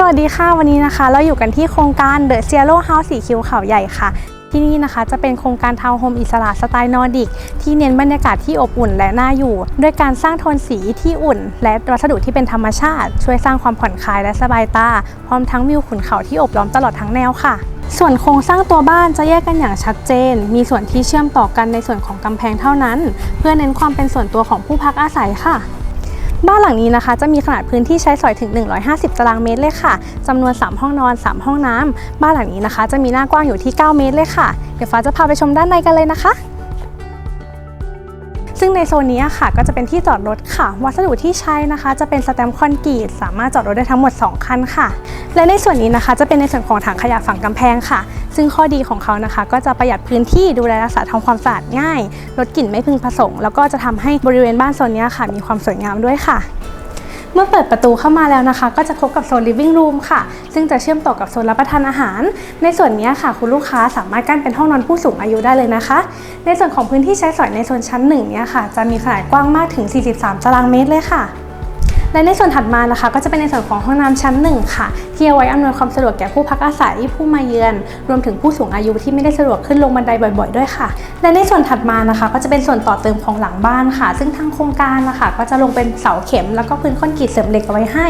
สวัสดีค่ะวันนี้นะคะ เราอยู่กันที่โครงการ The Zero House สีคิวเขาใหญ่ค่ะที่นี่นะคะจะเป็นโครงการทาวน์โฮมอิสระสไตล์นอร์ดิก ที่เน้นบรรยากาศที่อบอุ่นและน่าอยู่ ด้วยการสร้างโทนสีที่อุ่น และวัสดุที่เป็นธรรมชาติ ช่วยสร้างความผ่อนคลายและสบายตา พร้อมทั้งวิวขุนเขาที่อบล้อมตลอดทั้งแนวค่ะ ส่วนโครงสร้างตัวบ้านจะแยกกันอย่างชัดเจน มีส่วนที่เชื่อมต่อกันในส่วนของกำแพงเท่านั้น เพื่อเน้นความเป็นส่วนตัวของผู้พักอาศัยค่ะ บ้านหลังนี้นะคะ จะมีขนาดพื้นที่ใช้สอยถึง 150 ตารางเมตรเลยค่ะจำนวน 3 ห้องนอน 3 ห้องน้ำบ้านหลังนี้นะคะ จะมีหน้ากว้างอยู่ที่ 9 เมตรเลยค่ะ เดี๋ยวฟ้าจะพาไปชมด้านในกันเลยนะคะ ซึ่งในโซนนี้ค่ะก็จะเป็นที่จอดรถค่ะ วัสดุที่ใช้นะคะ จะเป็นสแตมคอนกรีตสามารถจอดรถได้ทั้งหมด 2 คันค่ะ และในส่วนนี้นะคะจะเป็นในส่วนของถังขยะฝั่งกำแพงค่ะ ซึ่งข้อดีของเขานะคะ ก็จะประหยัดพื้นที่ดูแลรักษาทำความสะอาดง่ายลดกลิ่นไม่พึงประสงค์แล้วก็จะทำให้บริเวณบ้านโซนนี้ค่ะ มีความสวยงามด้วยค่ะ เมื่อเปิดประตูเข้ามาแล้วนะคะ ก็จะพบกับโซน living room ค่ะ ซึ่งจะเชื่อมต่อกับโซนรับประทานอาหาร ในส่วนนี้ค่ะ คุณลูกค้าสามารถกั้นเป็นห้องนอนผู้สูงอายุได้เลยนะคะ ในส่วนของพื้นที่ใช้สอยในโซนชั้นหนึ่งเนี่ยค่ะ จะมีขนาดกว้างมากถึง 43 ตารางเมตรเลยค่ะ และในส่วนถัดมานะคะ ก็จะเป็นในส่วนของห้องน้ำชั้นหนึ่งค่ะ ที่เอาไว้อำนวยความสะดวกแก่ผู้พักอาศัยผู้มาเยือน รวมถึงผู้สูงอายุที่ไม่ได้สะดวกขึ้นลงบันไดบ่อยๆ ด้วยค่ะ และในส่วนถัดมานะคะ ก็จะเป็นส่วนต่อเติมของหลังบ้านค่ะ ซึ่งทางโครงการนะคะก็จะลงเป็นเสาเข็ม แล้วก็พื้นคอนกรีตเสริมเหล็กเอาไว้ให้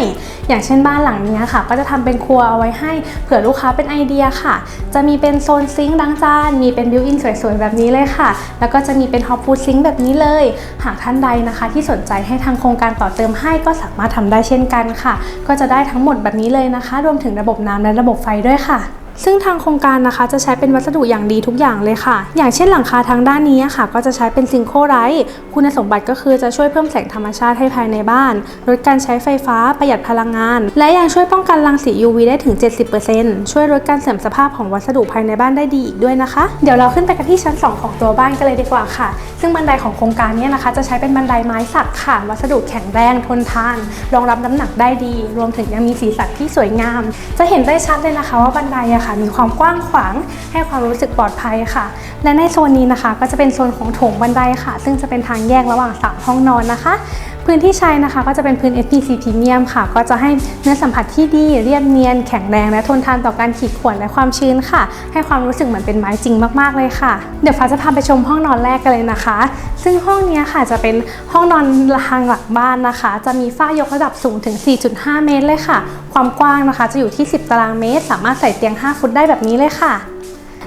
อย่างเช่นบ้านหลังนี้ค่ะ ก็จะทำเป็นครัวเอาไว้ให้ เผื่อลูกค้าเป็นไอเดียค่ะ จะมีเป็นโซนซิงค์ล้างจานมีเป็นบิวอินสวยๆแบบนี้เลยค่ะ แล้วก็จะมีเป็นฮอปฟูดซิงค์แบบนี้เลย หากท่านใดนะคะ ที่สนใจให้ทางโครงการต่อเติมให้ก็สามารถทำได้เช่นกันค่ะ ก็จะได้ทั้งหมดแบบนี้เลยนะคะ รวมถึงระบบน้ำและระบบไฟด้วยค่ะ ซึ่งทางโครงการนะคะจะใช้เป็นวัสดุอย่างดีทุกอย่างเลยค่ะ อย่างเช่นหลังคาทางด้านนี้ค่ะ ก็จะใช้เป็นซิงโคไรท์คุณสมบัติก็คือจะช่วยเพิ่มแสงธรรมชาติให้ภายในบ้าน ลดการใช้ไฟฟ้าประหยัดพลังงาน และยังช่วยป้องกันรังสี UV ได้ถึง 70%ช่วยลดการเสื่อมสภาพของวัสดุภายในบ้านได้ดีอีกด้วยนะคะ เดี๋ยวเราขึ้นไปกันที่ชั้น 2 ของตัวบ้านกันเลยดีกว่าค่ะ ซึ่งบันไดของโครงการนี้นะคะ จะใช้เป็นบันไดไม้สักค่ะวัสดุแข็งแรงทนทาน รองรับน้ำหนักได้ดี รวมถึงยังมีสีสันที่สวยงาม จะเห็นได้ชัดเลยนะคะว่าบันไดอะค่ะมีความกว้างขวาง ให้ความรู้สึกปลอดภัยค่ะ และในโซนนี้นะคะ ก็จะเป็นโซนของโถงบันไดค่ะ ซึ่งจะเป็นทางแยกระหว่างสามห้องนอนนะคะ พื้นที่ใช้นะคะก็จะเป็นพื้น FPC Premium ค่ะ ก็จะให้เนื้อสัมผัสที่ดีเรียบเนียน แข็งแรงและทนทานต่อการขีดข่วนและความชื้นค่ะ ให้ความรู้สึกเหมือนเป็นไม้จริงมากๆเลยค่ะ เดี๋ยวฟ้าจะพาไปชมห้องนอนแรกกันเลยนะคะ ซึ่งห้องนี้ค่ะจะเป็นห้องนอนทางหลังบ้านนะคะ จะมีฝ้ายกระดับสูงถึง 4.5 เมตรเลยค่ะ ความกว้างนะคะจะอยู่ที่ 10 ตารางเมตร สามารถใส่เตียง 5 ฟุตได้แบบนี้เลยค่ะ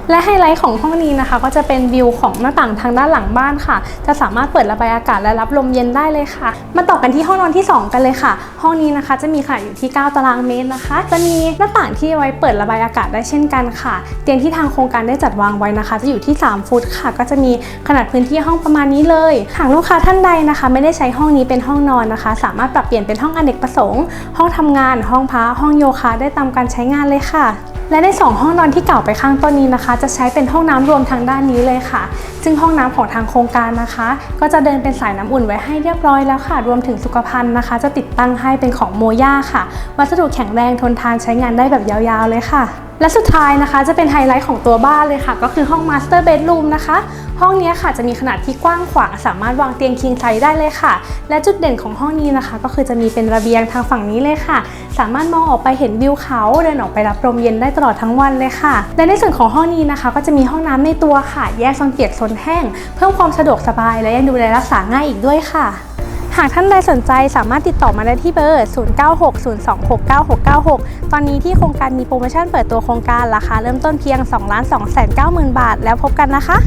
และไฮไลท์ของห้องนี้นะคะ ก็จะเป็นวิวของหน้าต่างทางด้านหลังบ้านค่ะ จะสามารถเปิดระบายอากาศและรับลมเย็นได้เลยค่ะ มาต่อกันที่ห้องนอนที่ 2 กันเลยค่ะ ห้องนี้นะคะจะมีขนาดอยู่ที่ 9 ตารางเมตรนะคะ จะมีหน้าต่างที่ไว้เปิดระบายอากาศได้เช่นกันค่ะ เตียงที่ทางโครงการได้จัดวางไว้นะคะ จะอยู่ที่ 3 ฟุตค่ะ ก็จะมีขนาดพื้นที่ห้องประมาณนี้เลยหากลูกค้าท่านใดนะคะ ไม่ได้ใช้ห้องนี้เป็นห้องนอนนะคะ สามารถปรับเปลี่ยนเป็นห้องอเนกประสงค์ ห้องทำงาน ห้องพักห้องโยคะได้ตามการใช้งานเลยค่ะ และใน 2 ห้องนอนที่เก่าไปข้างต้นนี้นะคะ จะใช้เป็นห้องน้ำรวมทางด้านนี้เลยค่ะ ซึ่งห้องน้ำของทางโครงการนะคะ ก็จะเดินเป็นสายน้ำอุ่นไว้ให้เรียบร้อยแล้วค่ะ รวมถึงสุขภัณฑ์นะคะ จะติดตั้งให้เป็นของโมย่าค่ะ วัสดุแข็งแรงทนทานใช้งานได้แบบยาวๆเลยค่ะ และสุดท้ายนะคะจะเป็นไฮไลท์ของตัวบ้านเลยค่ะ ก็คือห้องมาสเตอร์เบดรูมนะคะ ห้องนี้ค่ะจะมีขนาดที่กว้างขวางสามารถวางเตียงคิงไซส์ได้เลยค่ะ และจุดเด่นของห้องนี้นะคะ ก็คือจะมีเป็นระเบียงทางฝั่งนี้เลยค่ะ สามารถมองออกไปเห็นวิวเขาเดินออกไปรับลมเย็นได้ตลอดทั้งวันเลยค่ะ และในส่วนของห้องนี้นะคะ ก็จะมีห้องน้ำในตัวค่ะ แยกโซนเปียกโซนแห้ง เพิ่มความสะดวกสบายและยังดูแลรักษาง่ายอีกด้วยค่ะ หากท่านใดสนใจสามารถติดต่อมาได้ที่เบอร์ 0960269696 ตอนนี้ที่โครงการมีโปรโมชั่นเปิดตัวโครงการราคาเริ่มต้นเพียง 2 2 9 0 0 0 0 บาท แล้วพบกันนะคะ